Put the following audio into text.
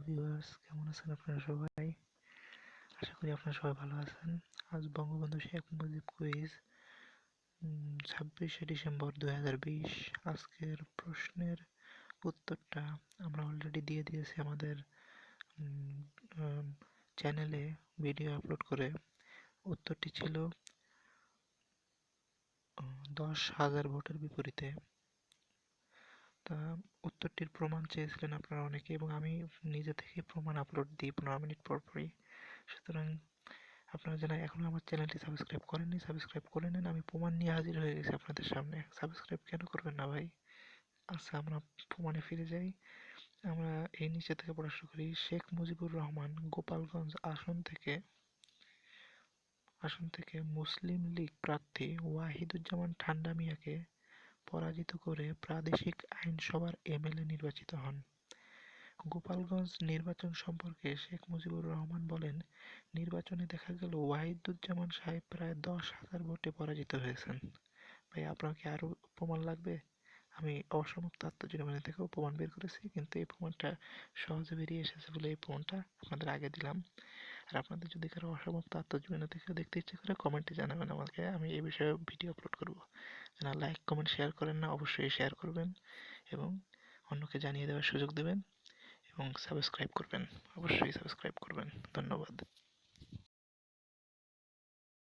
Viewers কেমন আছেন আপনারা সবাই? আশা করি আপনারা সবাই ভালো আছেন। আজ বঙ্গবন্ধু শেখ মুজিব কুইজ ছাব্বিশে ডিসেম্বর দু হাজার বিশ। আজকের প্রশ্নের উত্তরটা আমরা অলরেডি দিয়ে দিয়েছি আমাদের চ্যানেলে ভিডিও আপলোড করে। উত্তরটি ছিল দশ হাজার ভোটের বিপরীতে। তা উত্তরটির প্রমাণ চেয়েছিলেন আপনারা অনেকে এবং আমি নিজে থেকে প্রমাণ আপলোড দিই পনেরো মিনিট পর পরই। সুতরাং আপনারা যারা এখনও আমার চ্যানেলটি সাবস্ক্রাইব করেননি সাবস্ক্রাইব করে নেন। আমি প্রমাণ নিয়ে হাজির হয়ে গেছি আপনাদের সামনে। সাবস্ক্রাইব কেন করবেন না ভাই? আচ্ছা আমরা প্রমাণে ফিরে যাই। আমরা এই নিচে থেকে পড়াশোনা করি। শেখ মুজিবুর রহমান গোপালগঞ্জ আসন থেকে আসন থেকে মুসলিম লীগ প্রার্থী ওয়াহিদুজ্জামান ঠান্ডা মিয়াকে পরাজিত করে প্রাদেশিক আইনসভার এমএলএ নির্বাচিত হন। গোপালগঞ্জ নির্বাচন সম্পর্কে শেখ মুজিবুর রহমান বলেন, নির্বাচনে দেখা গেল ওয়াহিদুজ্জামান সাহেব প্রায় দশ হাজার ভোটে পরাজিত হয়েছেন। ভাই, আপনার কি আরও প্রমাণ লাগবে? আমি অসমাপ্ত আত্মজীবনী থেকেও প্রমাণ বের করেছি, কিন্তু এই প্রমাণটা সহজে বেরিয়ে এসেছে বলে এই প্রমাণটা আপনাদের আগে দিলাম। আর আপনাদের যদি কারও অসমাপ্ত আত্মজীবনী দেখতে ইচ্ছে করে কমেন্টে জানাবেন আমাকে। আমি এই বিষয়ে ভিডিও আপলোড করব। যারা লাইক কমেন্ট শেয়ার করেন না, অবশ্যই শেয়ার করবেন এবং অন্যকে জানিয়ে দেওয়ার সুযোগ দেবেন এবং সাবস্ক্রাইব করবেন। অবশ্যই সাবস্ক্রাইব করবেন। ধন্যবাদ।